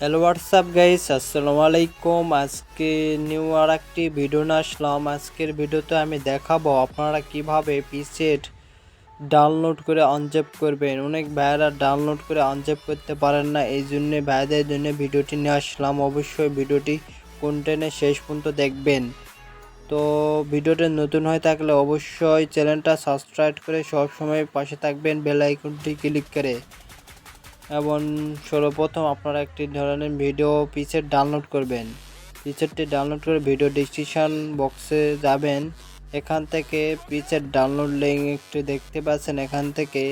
Hello WhatsApp guys আসসালামু আলাইকুম আজকে নিউ আর একটি ভিডিও নিয়ে আসলাম। আজকের ভিডিওতে আমি দেখাবো আপনারা কীভাবে পিসেট ডাউনলোড করে আনজেপ করবেন। অনেক ভাইয়েরা ডাউনলোড করে আনজেপ করতে পারেন না, এই জন্য ভাইদের জন্য ভিডিওটি নিয়ে আসলাম। অবশ্যই ভিডিওটি কন্টেন্টে শেষ পর্যন্ত দেখবেন। তো ভিডিওটা নতুন হয়ে থাকলে অবশ্যই চ্যানেলটা সাবস্ক্রাইব করে সব সময় পাশে থাকবেন বেল আইকনটি ক্লিক করে। এবং সর্বপ্রথম আপনারা একটি ধরনের ভিডিও পিসের ডাউনলোড করবেন। পিসেরটি ডাউনলোড করে ভিডিও ডিসক্রিপশন বক্সে যাবেন। এখান থেকে পিসের ডাউনলোড লিঙ্ক একটু দেখতে পাচ্ছেন। এখান থেকে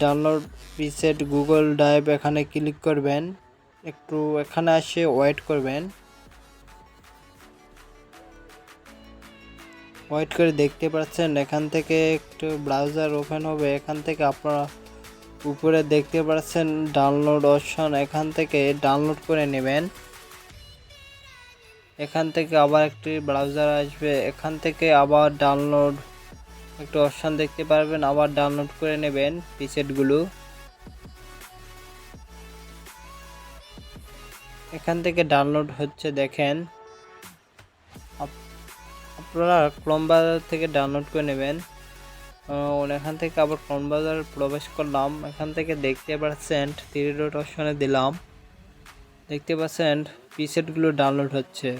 ডাউনলোড পিসেট গুগল ড্রাইভ এখানে ক্লিক করবেন। একটু এখানে আসে ওয়েট করবেন। ওয়েট করে দেখতে পাচ্ছেন। এখান থেকে একটু ব্রাউজার ওপেন হবে। এখান থেকে আপনারা উপরে দেখতে পাচ্ছেন ডাউনলোড অপশন এখান থেকে ডাউনলোড করে নেবেন। এখান থেকে আবার একটি ব্রাউজার আসবে, এখান থেকে আবার ডাউনলোড একটু অপশন দেখতে পারবেন, আবার ডাউনলোড করে নেবেন পিসেটগুলো এখান থেকে ডাউনলোড হচ্ছে, দেখেন। আপ- আপনারা ক্রোম থেকে ডাউনলোড করে নেবেন। এখান থেকে আবার ক্রোম ব্রাউজার প্রবেশ করলাম। এখান থেকে দেখতে পাচ্ছেন থ্রি ডট অপশনে দিলাম। দেখতে পাচ্ছেন পিসেটগুলো ডাউনলোড হচ্ছে।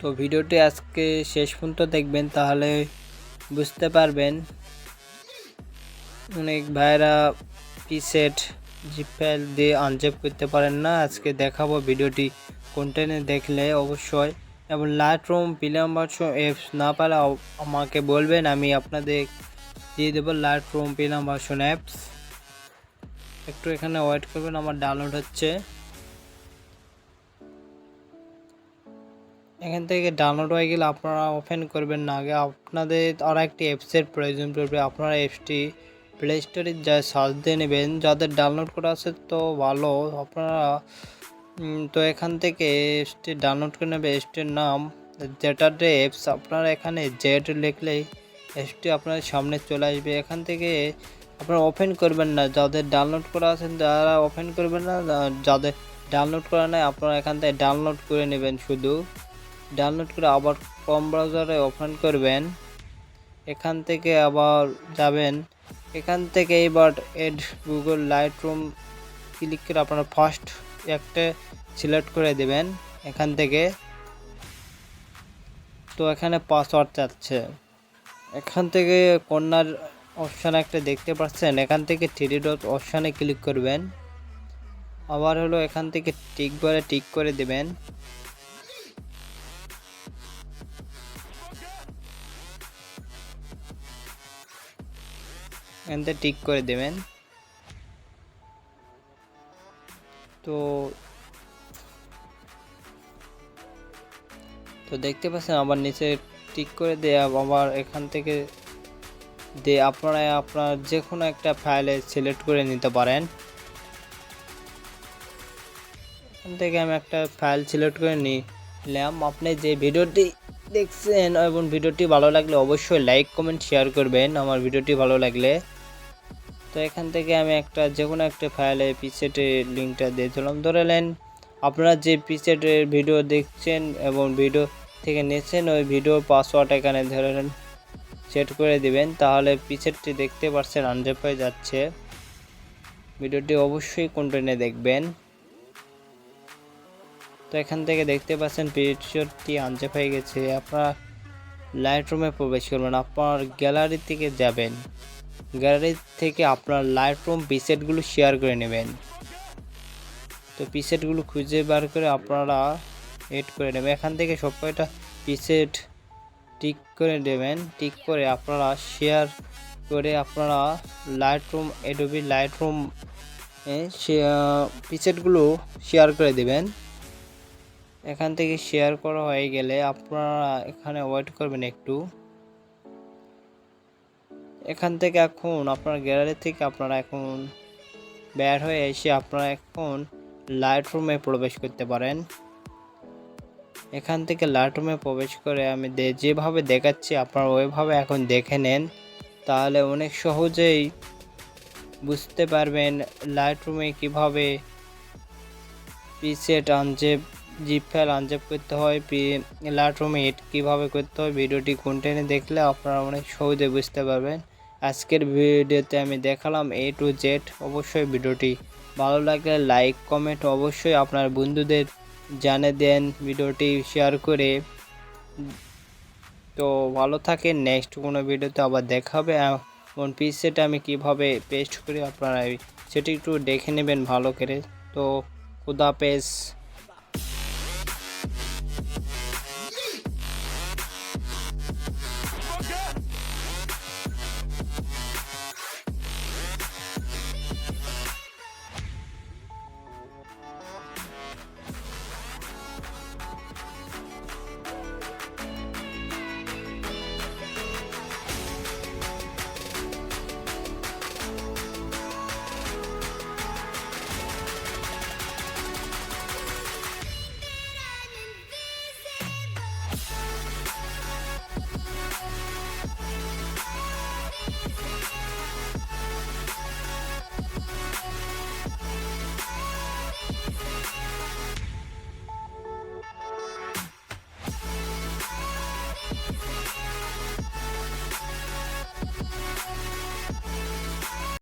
তো ভিডিওটি আজকে শেষ পর্যন্ত দেখবেন, তাহলে বুঝতে পারবেন অনেক ভাইরা পিসেট জিপেল দিয়ে আনজেপ করতে পারেন না। আজকে দেখাবো ভিডিওটি। কন্টেন্টে দেখলে অবশ্যই এবং লাইট রুম পিলাম ভার্সন অ্যাপস না পারে আ- আমাকে বলবেন, আমি আপনাদের দিয়ে দেবো লাইট রুম পিলাম ভার্সন অ্যাপস একটু এখানে ওয়েট করবেন, আমার ডাউনলোড হচ্ছে। এখান থেকে ডাউনলোড হয়ে গেলে আপনারা ওপেন করবেন না, আগে আপনাদের আর একটি অ্যাপসের প্রয়োজন পড়বে। আপনারা অ্যাপসটি প্লে স্টোরে যা সার্চ দিয়ে নেবেন, যাদের ডাউনলোড করা আছে তো ভালো, আপনারা তো এখান থেকে এসটি ডাউনলোড করে নেবে অ্যাপসটির নাম যেটাতে অ্যাপস আপনারা এখানে জেড লিখলেই এসটি আপনার সামনে চলে আসবে। এখান থেকে আপনারা ওপেন করবেন না, যাদের ডাউনলোড করা আছেন তারা ওপেন করবেন না যাদের ডাউনলোড করা নেই, আপনারা এখান থেকে ডাউনলোড করে নেবেন শুধু। ডাউনলোড করে আবার কম ব্রাউজারে ওপেন করবেন। এখান থেকে আবার যাবেন। এখান থেকে এবার add Google Lightroom click করে আপনারা ফার্স্ট একটা সিলেক্ট করে দেবেন এখান থেকে। তো এখানে পাসওয়ার্ড চাচ্ছে এখান থেকে কর্নার অপশান একটা দেখতে পাচ্ছেন। এখান থেকে থ্রি ডট অপশানে ক্লিক করবেন। আবার হলো এখান থেকে টিক বারে টিক করে দেবেন। এখান থেকে টিক করে দেবেন। তো তো দেখতে পাচ্ছেন আবার নিচে টিক করে দিয়ে, আবার এখান থেকে দিয়ে, আপনারা আপনার যে কোনো একটা ফাইলে সিলেক্ট করে নিতে পারেন। এখান থেকে আমি একটা ফাইল সিলেক্ট করে নিলাম। আপনি যে ভিডিওটি দেখছেন এবং ভিডিওটি ভালো লাগলে অবশ্যই লাইক কমেন্ট শেয়ার করবেন। আমার ভিডিওটি ভালো লাগলে তো এখান থেকে আমি একটা যে কোনো একটা ফাইলে পিসেটের লিঙ্কটা দিয়ে দিলাম। ধরে নেন, আপনারা যে পিসেটের ভিডিও দেখছেন এবং ভিডিও থেকে নিয়েছেন, ওই ভিডিওর পাসওয়ার্ড এখানে ধরে নেন সেট করে দিবেন। তাহলে পিসেটটি দেখতে পারছেন আনজেপ হয়ে যাচ্ছে। ভিডিওটি অবশ্যই কন্টেন্টে দেখবেন। তো এখান থেকে দেখতে পাচ্ছেন পিকচারটি আনজেপ হয়ে গেছে। আপনারা লাইট রুমে প্রবেশ করবেন, আপনার গ্যালারি থেকে যাবেন। গ্যালারি থেকে আপনার লাইট রুম পিসেটগুলো শেয়ার করে নেবেন। তো পিসেটগুলো খুঁজে বার করে আপনারা এড করে নেবেন। এখান থেকে সব কয়টা পিসেট টিক করে দেবেন টিক করে আপনারা শেয়ার করে আপনারা Lightroom Adobe Lightroom পিসেটগুলো শেয়ার করে দেবেন। এখান থেকে শেয়ার করা হয়ে গেলে আপনারা এখানে ওয়েট করবেন একটু। এখান থেকে এখন আপনার গ্যালারি থেকে আপনারা এখন বের হয়ে এসে আপনারা এখন লাইট রুমে প্রবেশ করতে পারেন। এখান থেকে লাইট রুমে প্রবেশ করে আমি যেভাবে দেখাচ্ছি আপনারা ওইভাবে এখন দেখে নেন। তাহলে অনেক সহজেই বুঝতে পারবেন লাইট রুমে কীভাবে preset unzip zip file unzip করতে হয়, পি লাইট রুমে এড কীভাবে করতে হয় ভিডিওটি কন্টেন্টে দেখলে আপনারা অনেক সহজে বুঝতে পারবেন। আজকের ভিডিওতে আমি দেখালাম এ টু জেড অবশ্যই ভিডিওটি ভালো লাগলে লাইক কমেন্ট অবশ্যই আপনার বন্ধুদের জানে দেন ভিডিওটি শেয়ার করে। তো ভালো থাকে নেক্সট কোনো ভিডিওতে আবার দেখা হবে এবং পিসেটা আমি কীভাবে পেস্ট করি আপনারা সেটি একটু দেখে নেবেন ভালো করে। তো খুদাপেস